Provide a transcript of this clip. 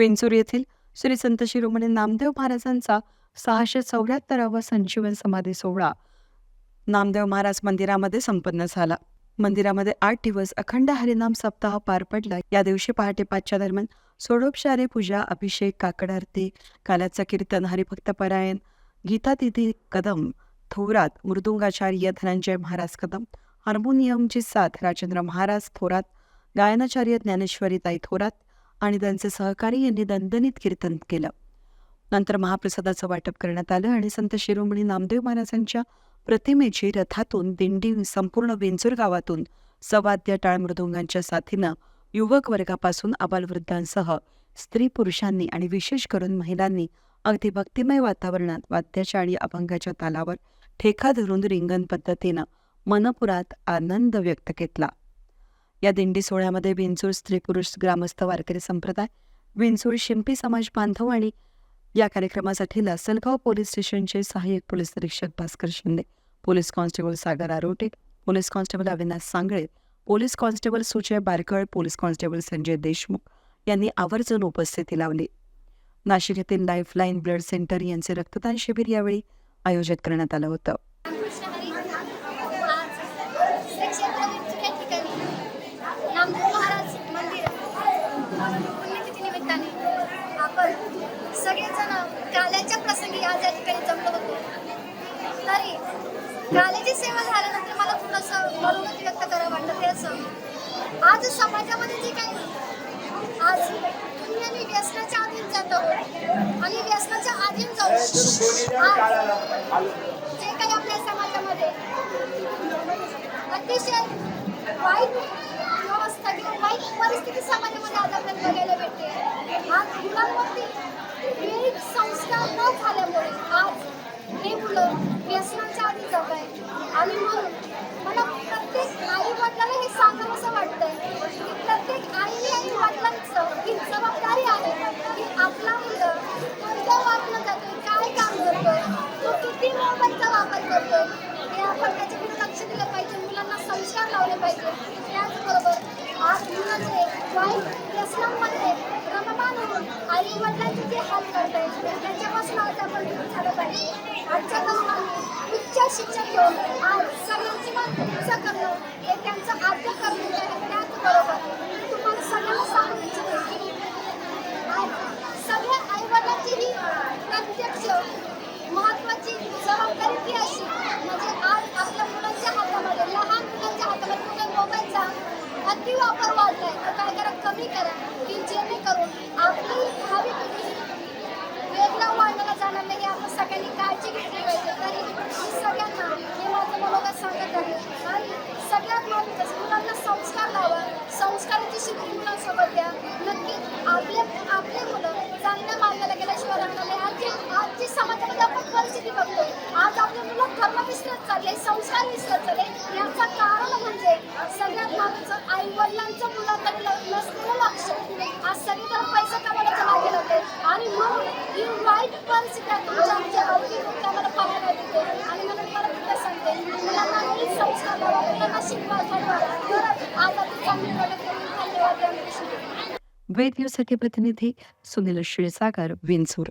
वेंचूर येथील श्री संत शिरोमणी नामदेव महाराजांचा सहाशे चौऱ्याहत्तरावा संजीवन समाधी सोहळा नामदेव महाराज मंदिरामध्ये संपन्न झाला. मंदिरामध्ये आठ दिवस अखंड हरिनाम सप्ताह पार पडला. या दिवशी पहाटे पाचच्या दरम्यान सोडोपचारे पूजा अभिषेक काकड आरती काल्याचं कीर्तन हरिभक्त परायण गीतातिथी कदम थोरात मृदुंगाचार्य धनंजय महाराज कदम हार्मोनियमची साथ राजेंद्र महाराज थोरात गायनाचार्य ज्ञानेश्वरीताई थोरात आणि त्यांचे सहकारी यांनी दणदणीत कीर्तन केलं. नंतर महाप्रसादाचं वाटप करण्यात आलं आणि संत शिरोमणी नामदेव महाराजांच्या प्रतिमेची रथातून दिंडी संपूर्ण वेंचूर गावातून सवाद्य टाळमृदुंगांच्या साथीनं युवक वर्गापासून आबालवृद्धांसह स्त्री पुरुषांनी आणि विशेष करून महिलांनी अगदी भक्तिमय वातावरणात वाद्याच्या आणि अभंगाच्या तालावर ठेका धरून रिंगण पद्धतीनं मनपुरात आनंद व्यक्त केला या दिंडी सोहळ्यामध्ये विंचूर स्त्री पुरुष ग्रामस्थ वारकरी संप्रदाय विंचूर शिंपी समाज बांधव आणि या कार्यक्रमासाठी लासलगाव पोलीस स्टेशनचे सहाय्यक पोलीस निरीक्षक Bhaskar Shinde police constable Sagar Arote police constable Avinash Sangle police constable Sujay Barkal police constable Sanjay Deshmukh यांनी आवर्जून उपस्थिती लावली. नाशिक येथील लाईफलाईन ब्लड सेंटर यांचे रक्तदान शिबिर यावेळी आयोजित करण्यात आलं होतं रामकृष्ण हरी आज श्री क्षेत्र विंचूर या ठिकाणी नामदेव महाराज मंदिर पुण्यतिथी निमित्ताने आपण सगळेजण काल्याच्या प्रसंगी आज या ठिकाणी जमलो होतो. तरी काल्याची सेवा झाल्यानंतर मला थोडंसं मनोगती व्यक्त करावं वाटतं ते असं. आज समाजामध्ये जे काही आज तुम्ही आम्ही व्यसनाच्या अधीन जात आहोत आणि व्यसनाच्या अधीन जाऊ जे काही आपल्या समाजामध्ये अतिशय वाईट व्यवस्था किंवा वाईट परिस्थिती समाजामध्ये आज आपल्याला बघायला भेटते. आज मुलांवरती वेळीच संस्कार न झाल्यामुळे आज हे मुलं व्यसनाच्या आधी जात आहे आणि म्हणून मला प्रत्येक आई वडिलांना हे सांगावंसं वाटतंय की प्रत्येक आईने आणि वडिलांचं ही जबाबदारी आहे की आपला मुलगा कोणत्या वागणं जातोय काय काम करतोय तो किती मोबाईलचा हे आपण त्याच्याकडे लक्ष दिलं पाहिजे. मुलांना संस्कार लावले पाहिजे. त्याचबरोबर आज मुलाचे वाईट व्यसनांमध्ये रममान होऊन आई वडिलांचे जे हाल करताय त्याच्यापासून आज आपण दूर झालं पाहिजे. आजच्या तरुणांनी उच्च शिक्षण घेऊन आज सगळ्यांची मन उच्च करणं हे त्यांचं आद्य कर्तव्य आहे त्याचबरोबर मी तुम्हाला सगळ्यांना सांगू इच्छिते की आज सगळ्या आई वडिलांची ही प्रत्यक्ष महत्वाची जबाबदारी ती अशी म्हणजे आज आपल्या मुलांच्या हातामध्ये लहान मुलांच्या हातामध्ये कुठे मोबाईलचा अति वापर वाढलाय तर काय करा कमी करा. की जेणेकरून आपली भावी पिढी वेगळा वाढण्याला जाणार नाही आपण सगळ्यांनी काळजी घेतली पाहिजे. तरी मी सगळ्यांना हे माझं मनोगत सांगत आहे आणि सगळ्यात महत्त्वाचं मुलांना संस्कार लावा. संस्काराची शिकवण मुलांसोबत द्या. नक्की आपले आपले मुलं चांगल्या मार्गाला गेल्याशिवाय राहणार नाही आज जे आज जी समाजामध्ये आपण परिस्थिती बघतो आज आपले मुलं धर्म विसरत चालले संस्कार विसरत चालले याचं कारण म्हणजे सगळ्यात महत्त्वाचं आई वडिलांचं मुलांकडे ल- नसलेलं लक्ष आज सगळीकडे पैसा कमवण्याच्या मागे लागते आणि म्हणून ही वाईट परिस्थिती आहे तुमच्या आमच्या अवधी आम्हाला पाहायला मिळते आणि मला परत एकदा सांगते मुलांना नीट संस्कार द्यावा मुलांना शिकवा घडवा आज आपण चांगली प्रगती धन्यवाद वेद न्यूजसाठी प्रतिनिधी सुनील क्षीरसागर विंचूर.